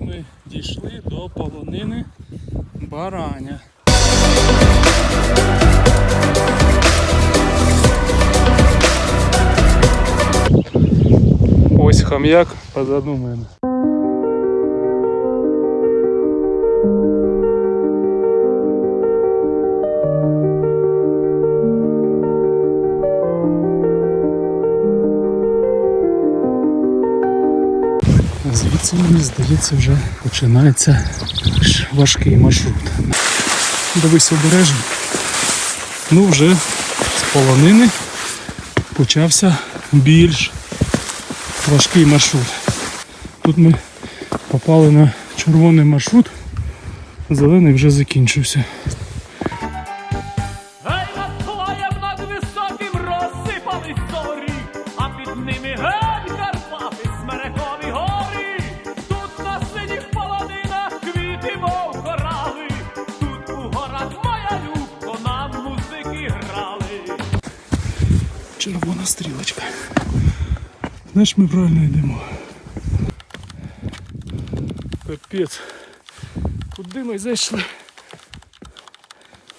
Ми дійшли до полонини бараня. Ось хам'як позаду мене. Звідси, мені здається, вже починається важкий маршрут. Дивись обережно. Ну, вже з полонини почався більш важкий маршрут. Тут ми попали на червоний маршрут, зелений вже закінчився. Червона стрілочка. Знаєш, ми правильно йдемо. Капець. Куди ми зайшли?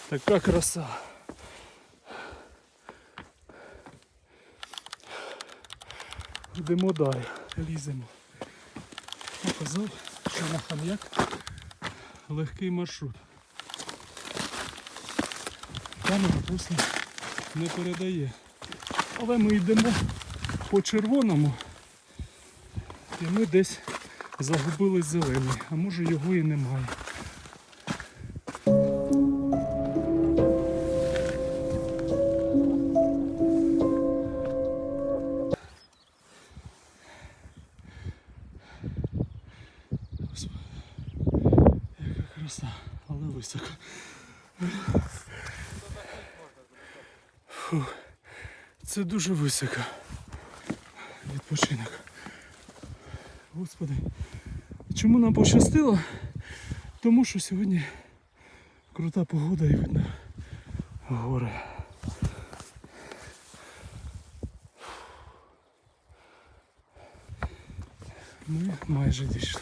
Така краса. Йдемо далі, ліземо. Показав, що на хам'як легкий маршрут. Камера просто не передає. Але ми йдемо по червоному і ми десь загубили зелений, а може його і немає. Яка краса, але. Це дуже високо. Відпочинок. Господи. Чому нам пощастило? Тому що сьогодні крута погода і видно гори. Ми майже дійшли.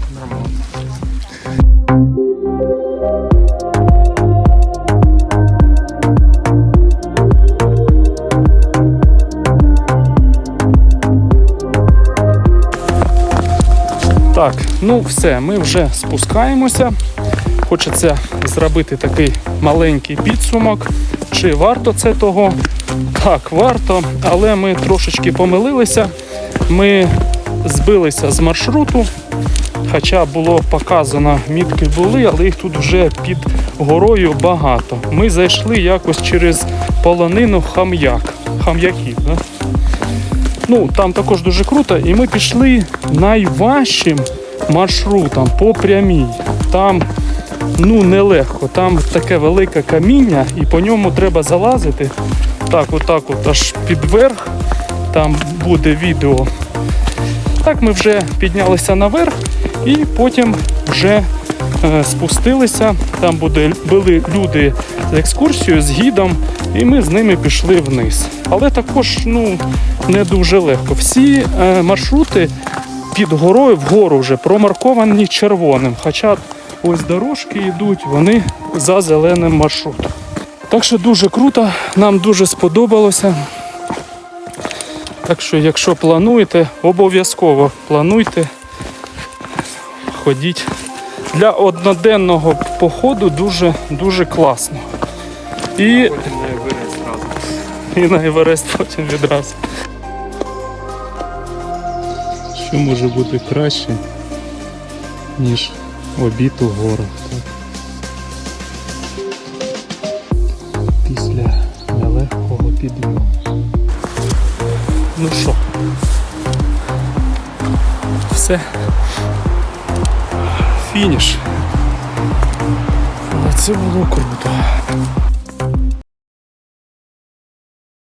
Так, ну все, ми вже спускаємося. Хочеться зробити такий маленький підсумок. Чи варто це того? Так, варто, але ми трошечки помилилися. Ми збилися з маршруту, хоча було показано, мітки були, але їх тут вже під горою багато. Ми зайшли якось через полонину хам'як. Хам'яків, да? Ну, там також дуже круто, і ми пішли найважчим маршрутом по прямій. Там ну нелегко, там таке велике каміння, і по ньому треба залазити. Так, отак, от аж під верх. Там буде відео. Так ми вже піднялися наверх і потім вже спустилися. Там були люди з екскурсією, з гідом, і ми з ними пішли вниз. Але також ну, не дуже легко. Всі е, маршрути під горою вгору вже промарковані червоним. Хоча ось дорожки йдуть, вони за зеленим маршрутом. Так що дуже круто, нам дуже сподобалося. Так що, якщо плануєте, обов'язково плануйте, ходіть. Для одноденного походу дуже дуже класно. І, Потім на Еверест зразу. і на Еверест потім відразу. Що може бути краще, ніж обід у горах? Так? Після нелегкого підйому. Ну що? Все. Фініш. Це було круто.